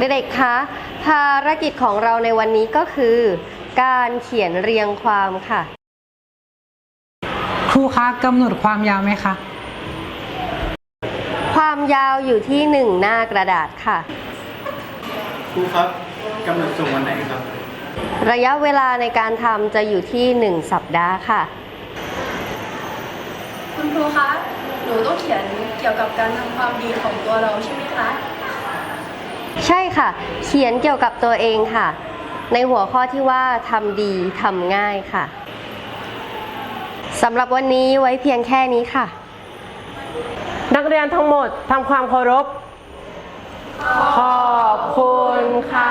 เด็กๆคะภารกิจของเราในวันนี้ก็คือ การเขียนเรียงความค่ะ ครูคะกำหนดความยาวไหมคะ ความยาวอยู่ที่หนึ่งหน้ากระดาษค่ะ ครูครับกำหนดส่งวันไหนครับ ระยะเวลาในการทำจะอยู่ที่1สัปดาห์ค่ะ คุณครูคะ หนูต้องเขียนเกี่ยวกับการทำความดีของตัวเราใช่ไหมคะ ใช่ค่ะ เขียนเกี่ยวกับตัวเองค่ะ ในหัวข้อที่ว่าทำดีทำง่ายค่ะสำหรับวันนี้ไว้เพียงแค่นี้ค่ะ นักเรียนทั้งหมดทำความเคารพ ขอบคุณค่ะ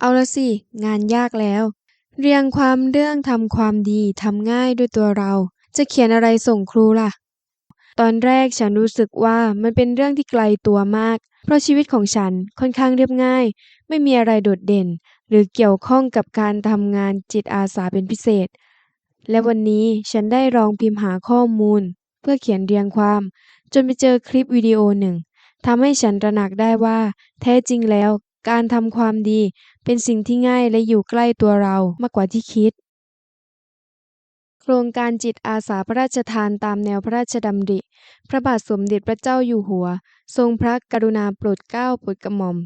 เอาละ สิ งานยากแล้ว เรียงความเรื่องทำความดีทำง่ายด้วยตัวเรา จะเขียนอะไรส่งครูล่ะ ตอนแรกฉันรู้สึกว่ามันเป็นเรื่องที่ไกลตัวมาก เพราะชีวิตของฉันค่อนข้างเรียบง่าย ไม่มีอะไรโดดเด่น หรือเกี่ยวข้องกับการทำงานจิตอาสาเป็นพิเศษ และวันนี้ฉันได้ลองพิมพ์หาข้อมูล เพื่อเขียนเรียงความ จนไปเจอคลิปวิดีโอหนึ่งทำให้ฉันตระหนักได้ว่า แท้จริงแล้ว การทำความดีเป็นสิ่งที่ง่ายและอยู่ใกล้ตัวเรามากกว่าที่คิด โครงการจิตอาสาพระราชทานตามแนวพระราชดำริ พระบาทสมเด็จพระเจ้าอยู่หัว ทรงพระกรุณาโปรดเกล้าโปรดกระหม่อม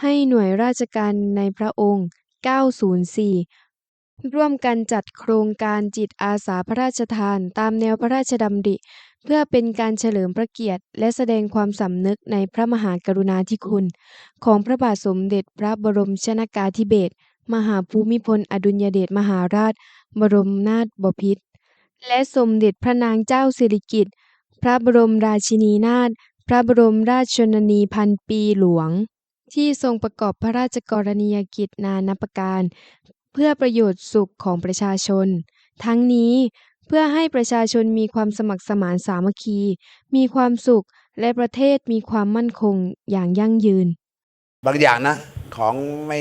ให้หน่วยราชการในพระองค์ 904 ร่วมกันจัดโครงการจิตอาสาพระราชทาน ตามแนวพระราชดำริ เพื่อเป็นการเฉลิมพระเกียรติ และแสดงความสำนึกในพระมหากรุณาธิคุณ ของพระบาทสมเด็จพระบรมชนากาธิเบศรมหาภูมิพล อดุลยเดชมหาราช บรมนาถบพิตรและสมเด็จพระนางเจ้าสิริกิติ์พระบรมราชินีนาถพระบรมราชชนนีพันปีหลวง ที่ทรงประกอบพระราชกรณียกิจนานประการ เพื่อประโยชน์สุขของประชาชน ทั้งนี้เพื่อให้ประชาชนมีความสมัครสมานสามัคคี มีความสุขและประเทศมีความมั่นคงอย่างยั่งยืน บางอย่างนะของไม่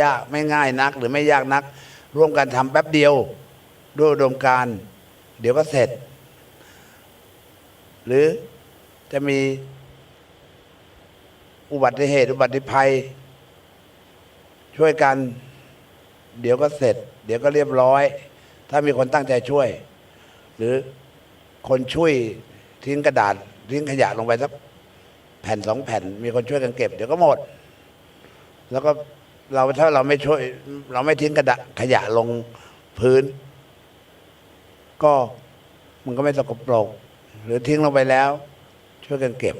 ยากไม่ง่ายนักหรือไม่ยากนัก ร่วมกันทำแป๊บเดียวด้วยอุดมการเดี๋ยวก็เสร็จ หรือจะมีอุบัติเหตุ อุบัติภัย ช่วยกัน เดี๋ยวก็เสร็จ เดี๋ยวก็เรียบร้อย ถ้ามีคนตั้งใจช่วย หรือคนช่วยทิ้งกระดาษทิ้งขยะลงไปสักแผ่นสองแผ่น มีคนช่วยกันเก็บ เดี๋ยวก็หมด แล้วก็เราถ้าเราไม่ช่วย เราไม่ทิ้งกระดาษขยะลงพื้น ก็มันก็ไม่สกปรก หรือทิ้งลงไปแล้ว ช่วยกันเก็บ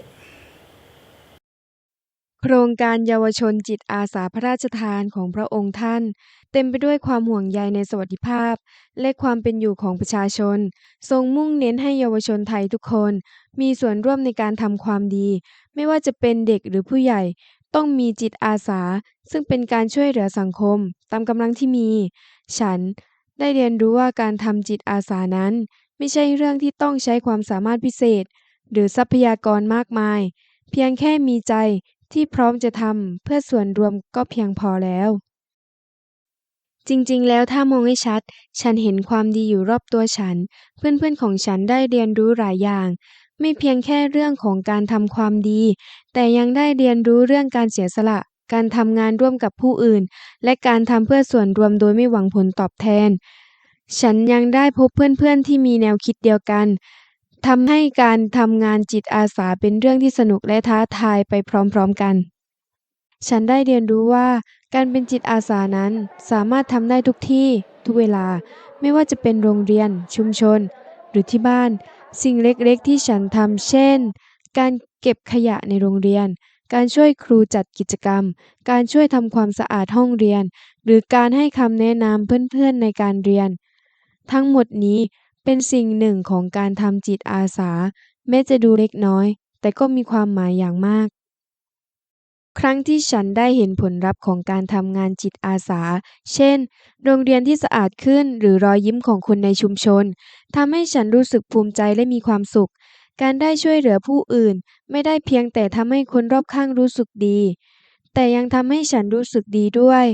โครงการเยาวชนจิตอาสาพระราชทานของพระองค์ท่าน เต็มไปด้วยความห่วงใยในสวัสดิภาพ และความเป็นอยู่ของประชาชน ทรงมุ่งเน้นให้เยาวชนไทยทุกคน มีส่วนร่วมในการทำความดี ไม่ว่าจะเป็นเด็กหรือผู้ใหญ่ ต้องมีจิตอาสา ซึ่งเป็นการช่วยเหลือสังคม ตามกำลังที่มี ฉันได้เรียนรู้ว่าการทำจิตอาสานั้น ไม่ใช่เรื่องที่ต้องใช้ความสามารถพิเศษ หรือทรัพยากรมากมาย เพียงแค่มีใจ ที่พร้อมจะทำเพื่อส่วนรวมก็เพียงพอแล้ว จริงๆ แล้วถ้ามองให้ชัด ฉันเห็นความดีอยู่รอบตัวฉัน เพื่อนๆของฉันได้เรียนรู้หลายอย่าง ไม่เพียงแค่เรื่องของการทำความดี แต่ยังได้เรียนรู้เรื่องการเสียสละการทำงานร่วมกับผู้อื่น และการทำเพื่อส่วนรวมโดยไม่หวังผลตอบแทน ฉันยังได้พบเพื่อนๆที่มีแนวคิดเดียวกัน ทำให้การทำงานจิตอาสาเป็นเรื่องที่สนุกและท้าทายไปพร้อมๆกัน ฉันได้เรียนรู้ว่าการเป็นจิตอาสานั้นสามารถทำได้ทุกที่ทุกเวลา ไม่ว่าจะเป็นโรงเรียน ชุมชน หรือที่บ้าน สิ่งเล็กๆ ที่ฉันทำเช่น การเก็บขยะในโรงเรียน การช่วยครูจัดกิจกรรม การช่วยทำความสะอาดห้องเรียน หรือการให้คำแนะนำเพื่อนๆในการเรียน ทั้งหมดนี้ เป็นสิ่งหนึ่งของการทำจิตอาสา แม้จะดูเล็กน้อย แต่ก็มีความหมายอย่างมาก ครั้งที่ฉันได้เห็นผลลัพธ์ของการทำงานจิตอาสา เช่น โรงเรียนที่สะอาดขึ้นหรือรอยยิ้มของคนในชุมชนทำให้ฉันรู้สึกภูมิใจและมีความสุข การได้ช่วยเหลือผู้อื่น ไม่ได้เพียงแต่ทำให้คนรอบข้างรู้สึกดี แต่ยังทำให้ฉันรู้สึกดีด้วย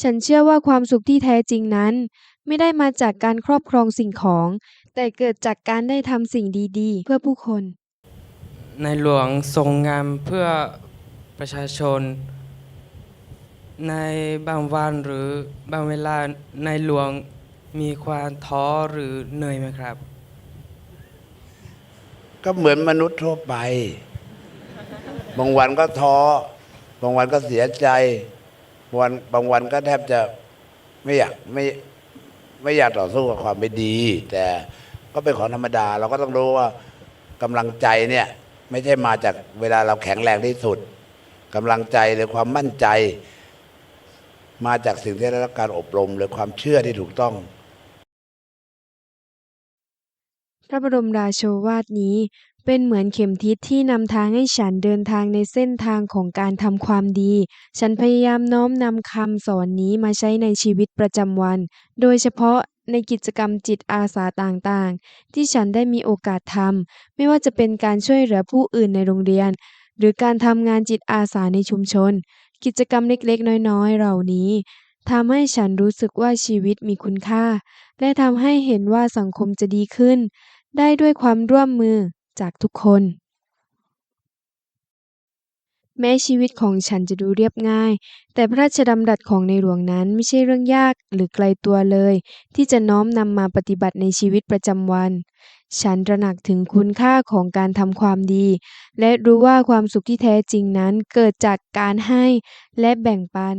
ฉันเชื่อว่าความสุขที่แท้จริงนั้น ไม่ได้มาจากการครอบครองสิ่งของ แต่เกิดจากการได้ทำสิ่งดีๆ เพื่อผู้คน ในหลวงทรงงานเพื่อประชาชน ในบางวันหรือบางเวลาในหลวงมีความท้อหรือเหนื่อยไหมครับ ก็เหมือนมนุษย์ทั่วไป บางวันก็ท้อบางวันก็เสียใจ บางวันบางวันก็แทบจะไม่อยากไม่ ไม่อยากต่อสู้กับความไม่ดี แต่ก็เป็นของธรรมดา เราก็ต้องรู้ว่ากำลังใจเนี่ยไม่ใช่มาจากเวลาเราแข็งแรงที่สุดกำลังใจหรือความมั่นใจ มาจากสิ่งที่ได้รับการอบรม หรือความเชื่อที่ถูกต้อง พระบรมราโชวาทนี้ เป็นเหมือนเข็มทิศที่นำทางให้ฉันเดินทางในเส้นทางของการทำความดี ฉันพยายามน้อมนำคำสอนนี้มาใช้ในชีวิตประจำวัน โดยเฉพาะในกิจกรรมจิตอาสาต่างๆ ที่ฉันได้มีโอกาสทำ ไม่ว่าจะเป็นการช่วยเหลือผู้อื่นในโรงเรียน หรือการทำงานจิตอาสาในชุมชน กิจกรรมเล็กๆ น้อยๆ เหล่านี้ทำให้ฉันรู้สึกว่าชีวิตมีคุณค่า และทำให้เห็นว่าสังคมจะดีขึ้น ได้ด้วยความร่วมมือ จากทุกคน แม้ชีวิตของฉันจะดูเรียบง่าย แต่พระราชดำรัสของในหลวงนั้นไม่ใช่เรื่องยากหรือไกลตัวเลย ที่จะน้อมนำมาปฏิบัติในชีวิตประจำวัน ฉันตระหนักถึงคุณค่าของการทำความดี และรู้ว่าความสุขที่แท้จริงนั้นเกิดจากการให้และแบ่งปัน